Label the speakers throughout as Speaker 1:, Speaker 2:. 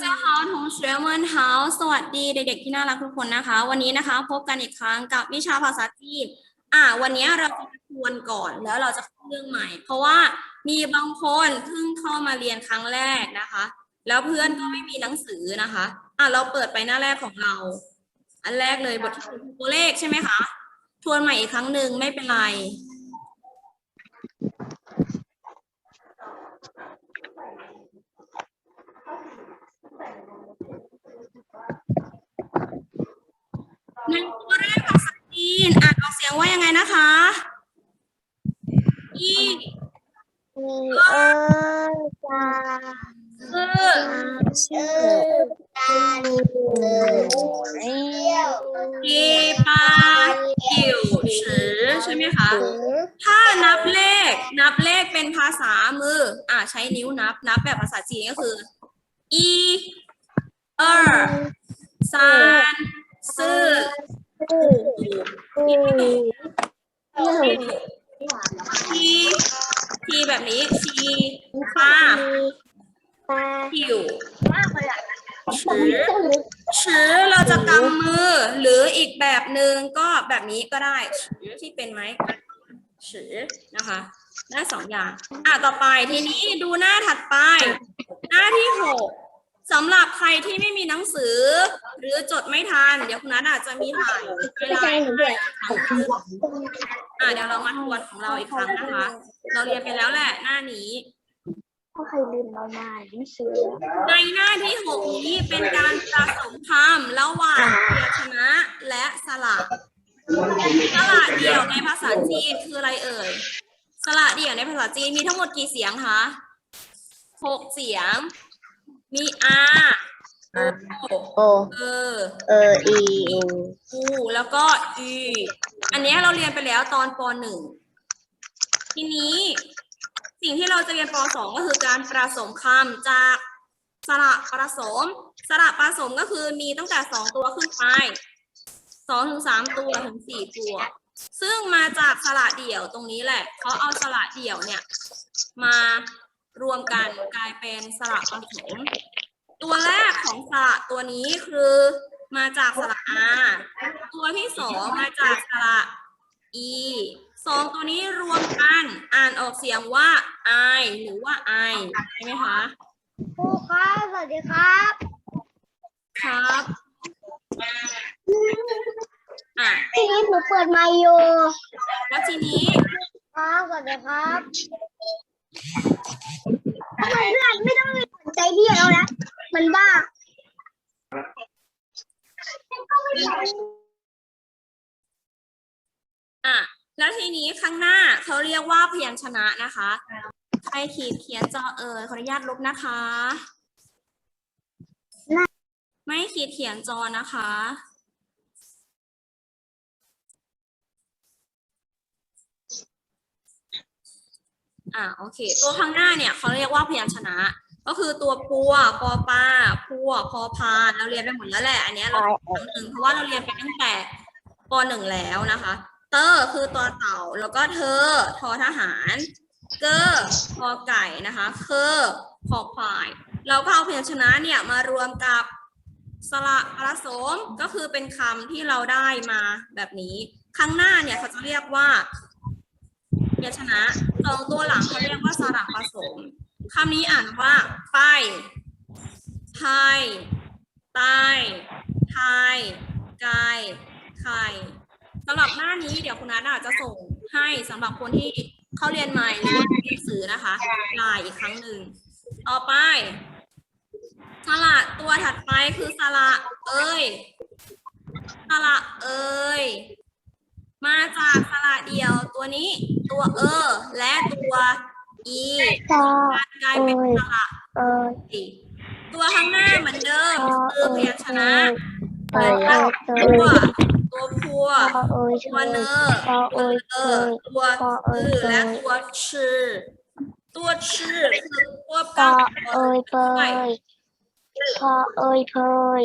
Speaker 1: เจ้าฮาวทงเชลเมืนเท้าสวัสดีเด็กๆที่น่ารักทุกคนนะคะ วันนี้นะคะพบกันอีกครั้งกับวิชาภาษาจีน อ่า วันนี้เราจะทวนก่อนแล้วเราจะเข้าเรื่องใหม่ เพราะว่ามีบางคนเพิ่งเข้ามาเรียนครั้งแรกนะคะ แล้วเพื่อนก็ไม่มีหนังสือนะคะ อ่าเราเปิดไปหน้าแรกของเรา อันแรกเลยบทที่ตัวเลขใช่ไหมคะ ทวนใหม่อีกครั้งหนึ่งไม่เป็นไร หนึ่งตัวแรกภาษาจีนอ่านออกเสียงว่ายังไงนะคะอี
Speaker 2: มีเออจา
Speaker 1: คือ
Speaker 2: ชื่อการเรียว
Speaker 1: กีปาจิ๋วชือใช่ไหมคะ ถ้านับเลข นับเลขเป็นภาษามือ อ่าใช้นิ้วนับ นับแบบภาษาจีนก็คืออีเออซานซื่อ
Speaker 2: ชื่อ
Speaker 1: ทีทีแบบนี้ทีปา
Speaker 2: ปลา
Speaker 1: จิ๋วชือชื้อเราจะกำมือ หรืออีกแบบหนึ่งก็แบบนี้ก็ได้ชื้อที่เป็นไหมชื้อนะคะได้สองอย่าง อะต่อไปทีนี้ดูหน้าถัดไป หน้าที่หก สำหรับใครที่ไม่มีหนังสือ หรือจดไม่ทัน เดี๋ยวคุณนัทอาจจะมีถ่ายเวลาอะเดี๋ยวเรามาทวนของเราอีกครั้งนะคะ เราเรียนไปแล้วแหละหน้านี้
Speaker 2: ถ้าใครลืมเอามาหนังสือ
Speaker 1: ในหน้าที่หกนี้เป็นการผสมคำระหว่างพยัญชนะและสระสระเดี่ยวในภาษาจีนคืออะไรเอ่ยสระเดี่ยวในภาษาจีนมีทั้งหมดกี่เสียงคะหกเสียง มีอาโอ
Speaker 2: โอ
Speaker 1: เออ
Speaker 2: เออ อี อู
Speaker 1: อูแล้วก็อีอันเนี้ยเราเรียนไปแล้วตอนปหนึ่งทีนี้สิ่งที่เราจะเรียนปสองก็คือการผสมคำจากสระผสม สระผสมก็คือมีตั้งแต่สองตัวขึ้นไปสองถึงสามตัวถึงสี่ตัว ซึ่งมาจากสระเดี่ยวตรงนี้แหละ เขาเอาสระเดี่ยวเนี่ย มารวมกันกลายเป็นสระผสม ตัวแรกของสระตัวนี้คือมาจากสระอาตัวที่สองมาจากสระอีสองตัวนี้รวมกันอ่านออกเสียงว่าไอหรือว่าไอใช่ไหมคะ
Speaker 2: ครูครับสวัสดีครับ
Speaker 1: ครับอะ
Speaker 2: ทีนี้หนูเปิดไมค์อยู่
Speaker 1: แล้วทีนี้
Speaker 2: ครับสวัสดีครับทำไมเพื่อนไม่ต้องไปสนใจพี่เรานะ มันบ้า
Speaker 1: อะแล้วทีนี้ข้างหน้าเขาเรียกว่าพยัญชนะนะคะ ใครขีดเขียนจอเอ่ยขออนุญาตลบนะคะ ไม่ขีดเขียนจอนะคะ อ่าโอเค ตัวข้างหน้าเนี่ยเขาเรียกว่าพยัญชนะ ก็คือตัวปัวปอปลาพัวพอพานเราเรียนไปหมดแล้วแหละ อันเนี้ยเราครั้งหนึ่งเพราะว่าเราเรียนไปตั้งแต่ปหนึ่งแล้วนะคะ เตอร์คือตัวเต่า แล้วก็เธอทอทหาร เกอร์พอไก่นะคะเคอคอควาย เราก็เอาพยัญชนะเนี่ยมารวมกับสระผสมก็คือเป็นคำที่เราได้มาแบบนี้ข้างหน้าเนี่ยเขาจะเรียกว่าพยัญชนะสองตัวหลังเขาเรียกว่าสระผสม คำนี้อ่านว่าไปไทยใต้ไทยไกายไข่สำหรับหน้านี้เดี๋ยวคุณนัทอาจจะส่งให้สำหรับคนที่เขาเรียนใหม่หรือว่าเรียนหนังสือนะคะลายอีกครั้งหนึ่งต่อไป สระตัวถัดไปคือสระเอ้ยสระเอ้ยมาจากสระเดียวตัวนี้ ตัวเออ และตัว อีการกลายเป็นสระ
Speaker 2: เออ
Speaker 1: อีตัวข้างหน้าเหมือนเดิมคือพยัญชนะ
Speaker 2: เออเออเอ
Speaker 1: ตัวตัวพัวตัวเนอ
Speaker 2: พอเอย
Speaker 1: เออตัวคือและตัวชื่อตัวชื่อคือควบ
Speaker 2: พ
Speaker 1: กั
Speaker 2: อบเอยเปยพอเอยเพย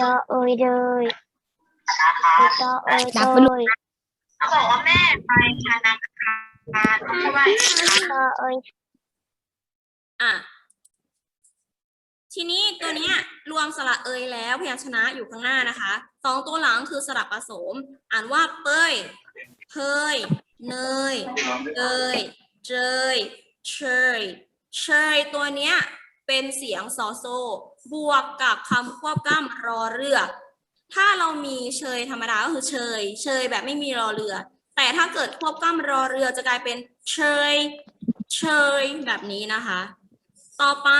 Speaker 2: ดอเอยเดยตอเอยเตย
Speaker 3: เขาบอกว่าแม่ไปธนาคารใช่ไหม
Speaker 2: ต อเอย
Speaker 1: อะทีนี้ตัวเนี้ยรวมสระเอยแล้วพยัญชนะอยู่ข้างหน้านะคะสองตัวหลังคือสระผสม อ่านว่าเปยเพยเนยเอยเจยเชยเชยตัวเนี้ยเป็นเสียงซอโซ บวกกับคำควบกล้ำรอเรือ ถ้าเรามีเชยธรรมดาก็คือเชย เชยแบบไม่มีรอเรือ แต่ถ้าเกิดควบกล้ำรอเรือจะกลายเป็นเชย เชย แบบนี้นะคะ ต่อไป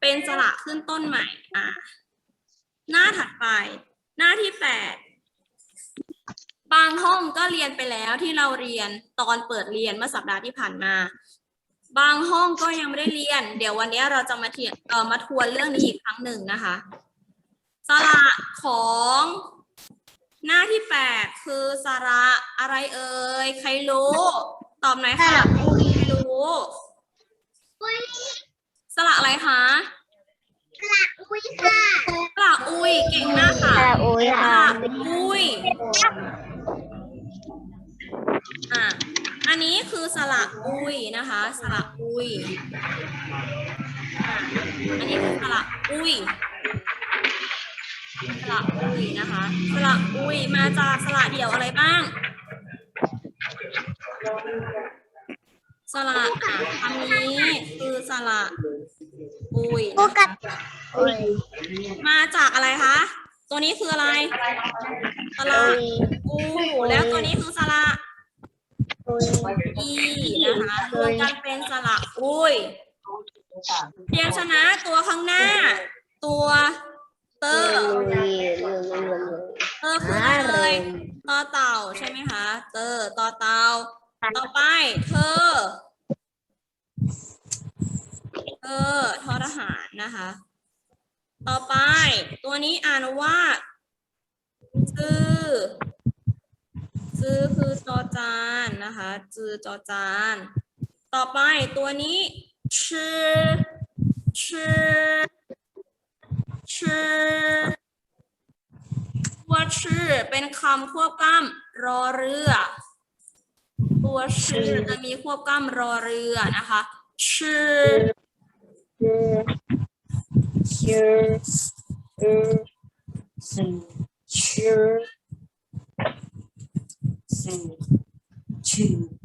Speaker 1: เป็นสระขึ้นต้นใหม่ อะ หน้าถัดไป หน้าที่แปดบางห้องก็เรียนไปแล้วที่เราเรียนตอนเปิดเรียนเมื่อสัปดาห์ที่ผ่านมา บางห้องก็ยังไม่ได้เรียน เดี๋ยววันนี้เราจะมาเทียนเอ่อมาทวนเรื่องนี้อีกครั้งหนึ่งนะคะ สระของ หน้าที่แปดคือสระอะไรเอ่ย ใครรู้ ตอบหน่อยค่ะใครรู้สระอะไรคะ
Speaker 3: อุ้ยค่ะ
Speaker 1: สระอุยเก่งมากค่ะ
Speaker 2: ค่ะโอ้ย
Speaker 1: ส
Speaker 2: ค่ะ
Speaker 1: ระอุยอะ อันนี้คือสระอุยนะคะ สระอุยอะอันนี้คือสระอุย สระอุยนะคะ สระอุยมาจากสระเดี่ยวอะไรบ้าง สระอะคำนี้คือสระอุย
Speaker 3: กู
Speaker 1: นะ
Speaker 3: กั
Speaker 1: คะ
Speaker 3: บ
Speaker 2: โอ้ย
Speaker 1: มาจากอะไรคะ ตัวนี้คืออะไร สระ
Speaker 2: โอ้ย
Speaker 1: อูแล้วตัวนี้คือสระ
Speaker 2: โอ้ย
Speaker 1: อีนะคะรวมกันเป็นสระอุยเพียงชนะตัวข้างหน้า ตัว เตอร์เตอร์คืออะไรเลยต่อเต่าใช่ไหมคะ เตอร์ต่อเต่าต่อไป เธอ เธอทอทหารนะคะ ต่อไป ตัวนี้อ่านว่าจือจือคือจอจานนะคะจือจอจาน ต่อไปตัวนี้ชื่อชื่อ ชื่อตัวชื่อเป็นคำควบกล้ำรอเรือ ตัวชื่อจะมีควบกล้ำรอเรือนะคะ ชื่อ
Speaker 2: ชื่อชื่อชื่อชื่อชื่อ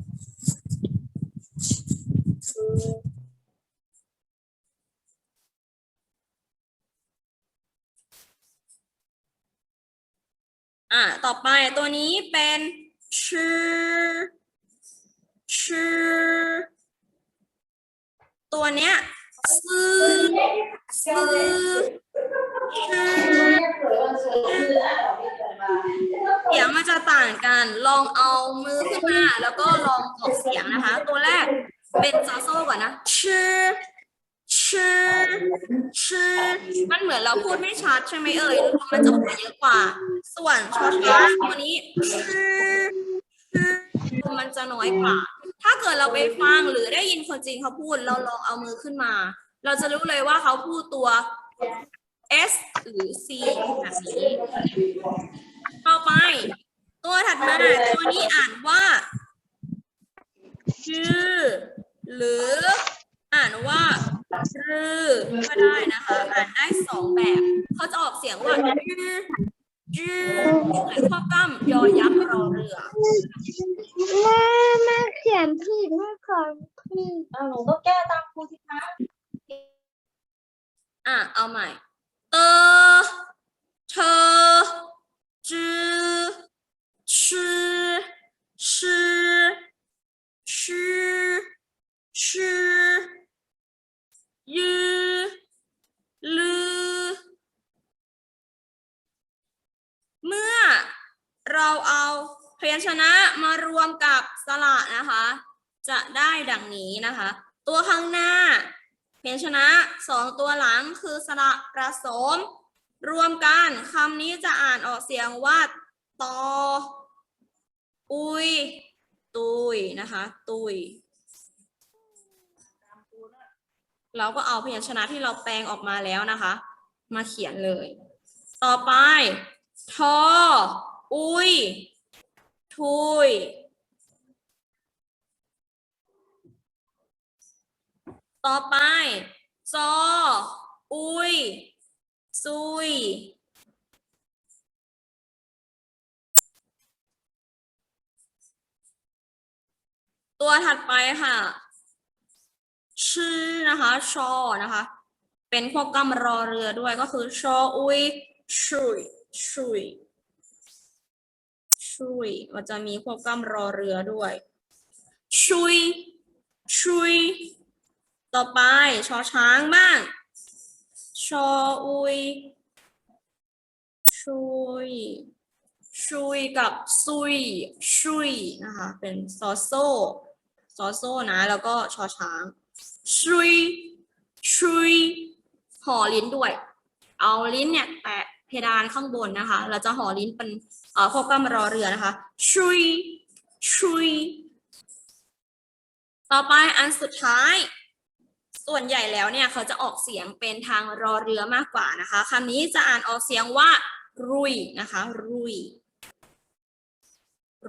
Speaker 1: อ่าต่อไปตัวนี้เป็นชื่อชื่อตัวเนี้ยซื้อซื้อชื่อเสียงมันจะต่างกัน ลองเอามือขึ้นมาแล้วก็ลองออกเสียงนะคะ ตัวแรก ชื่อมันเหมือนเราพูดไม่ชัดใช่ไหมเอ่ยมันจะออกมาเยอะกว่า ส่วนชอช้าตัวนี้ชื่อชื่อมมันจะน้อยกว่า ถ้าเกิดเราไปฟังหรือได้ยินคนจีนเขาพูด เราลองเอามือขึ้นมา เราจะรู้เลยว่าเขาพูดตัว S หรือ C แบบนี้ต่อไป ตัวถัดมาตัวนี้อ่านว่า ชื่อ หรือ อ่านว่ารือก็ได้นะคะ อ่านได้สองแบบ เขาจะออกเสียงว่าจื้อจื้อเหมือนข้อกล้ำยอยักษ์รอเรือ
Speaker 2: แม่แม่เขียนผิดแม่ขอผิด
Speaker 4: อ้าวหนูก็แก้ตามครูสิคะ
Speaker 1: อะเอาใหม่เตอเธอจื้อชื่อ เราเอาพยัญชนะมารวมกับสระนะคะ จะได้ดังนี้นะคะ ตัวข้างหน้าพยัญชนะสองตัวหลังคือสระประสม รวมกันคำนี้จะอ่านออกเสียงว่าตออุย ตุยนะคะ ตุย เราก็เอาพยัญชนะที่เราแปลงออกมาแล้วนะคะ มาเขียนเลย ต่อไปทอ อุ้ย ทุย ต่อไป ซอ อุ้ย ซุย ตัวถัดไปค่ะ ชื่อนะคะ ชอ นะคะ เป็นพวกกำรอเรือด้วยก็คือ ชอ อุ้ย ชุย ชุย ชุยมันจะมีพวกกำรอเรือด้วยชุยชุยต่อไปชอช้างบ้าง ชออุยชุยชุยกับซุยชุยนะคะ เป็นซอโซซอโซนะ แล้วก็ชอช้างชุยชุยห่อลิ้นด้วย เอาลิ้นเนี่ยแตะ ดานข้างบนนะคะ เราจะห่อลิ้นเป็นเอ่อพวกกำรอเรือนะคะชุยชุยต่อไปอันสุดท้าย ส่วนใหญ่แล้วเนี่ยเขาจะออกเสียงเป็นทางรอเรือมากกว่านะคะคำนี้จะอ่านออกเสียงว่า รุยนะคะ รุย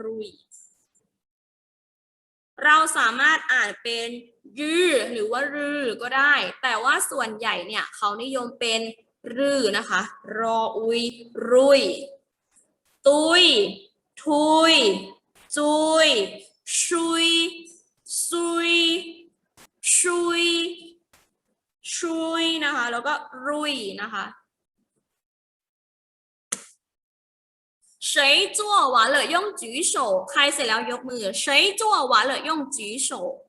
Speaker 1: รุย เราสามารถอ่านเป็นยือหรือว่ารือก็ได้ แต่ว่าส่วนใหญ่เนี่ยเขานิยมเป็น รือนะคะ รออุย รุย ตุย ทุย จุย ชุย ซุย ชุย ชุยนะคะ แล้วก็รุยนะคะ 谁做完了用举手ใครเสร็จแล้วยกมือ谁做完了用举手